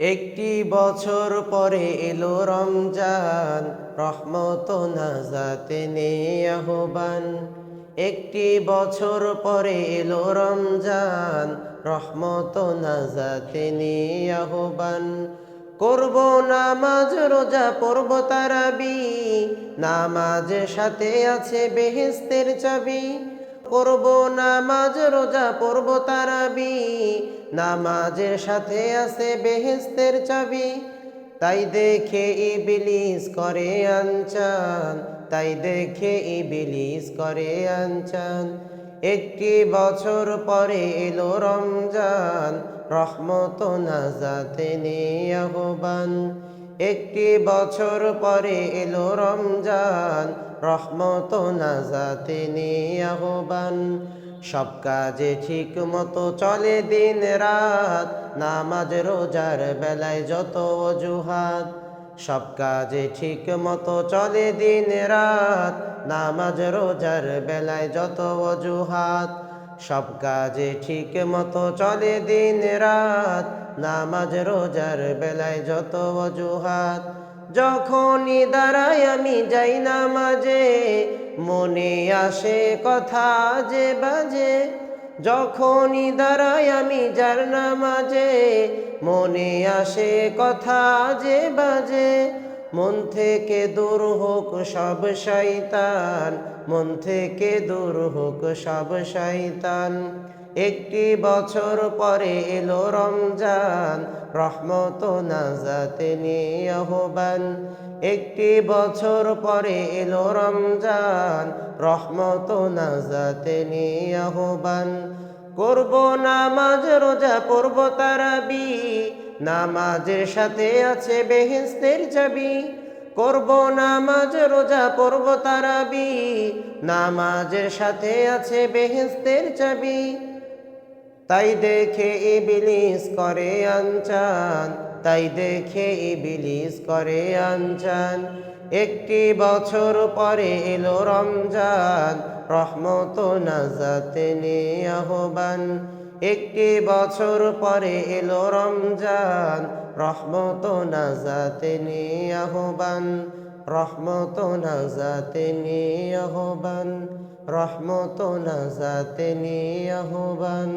একটি বছর পরে এলো রমজান, রহমত নাজাতে আহ্বান। একটি বছর পরে এলো রমজান, রহমত নাজাতে আহ্বান। করব নামাজ, রোজা পড়ব তারাবি, নামাজের সাথে আছে বেহেস্তের চাবি। করব নামাজ, রোজা পড়ব তারাবি। নামাজের সাথে আছে বেহেস্তের চাবি। তাই দেখে ইবিলিস করে আনচান, তাই দেখে ইবিলিস করে আনচান। একটি বছর পরে এলো রমজান, রহমত নাজাতে নিয়ে আহ্বান। একটি বছর পরে এলো রমজান, রহমত নাজাতে আহ্বান। সব কাজে ঠিক মতো চলে দিন রাত, নামাজ রোজার বেলায় যত অজুহাত। সব কাজে ঠিক মতো চলে দিন রাত, নামাজ রোজার বেলায় যত অজুহাত। সব কাজে ঠিক মতো চলে দিন রাত, নামাজ রোজার বেলায় যত অজুহাত। যখনই দাঁড়াই আমি যাই নামাজে, মনে আসে কথা যে বাজে। যখনই দাঁড়াই আমি যার নামাজে, মনে আসে কথা যে বাজে। মন থেকে দূর হোক সব শয়তান, মন থেকে দূর হোক সব শয়তান। একটি বছর পরে এলো রমজান, রহমত নাজাতে নিয়ে আহ্বান। একটি বছর পরে এলো রমজান, রহমত নাজাতে নিয়ে আহ্বান। করব নামাজ, রোজা পড়ব তারাবি। নামাজের সাথে আছে বেহেস্তের চাবি। করব নামাজ, রোজা পড়ব তারাবি। নামাজের সাথে আছে বেহেস্তের চাবি। তাই দেখে ইবিলিস করে আনচান। তাই দেখে ইবিলিস করে আনচান একটি বছর পরে এলো রমজান, রহমত নাজাতে আহ্বান। একটি বছর পরে এলো রমজান, রহমত নাজাতে আহ্বান। রহমত নাজাতে আহ্বান। রহমত নাজাতে আহ্বান।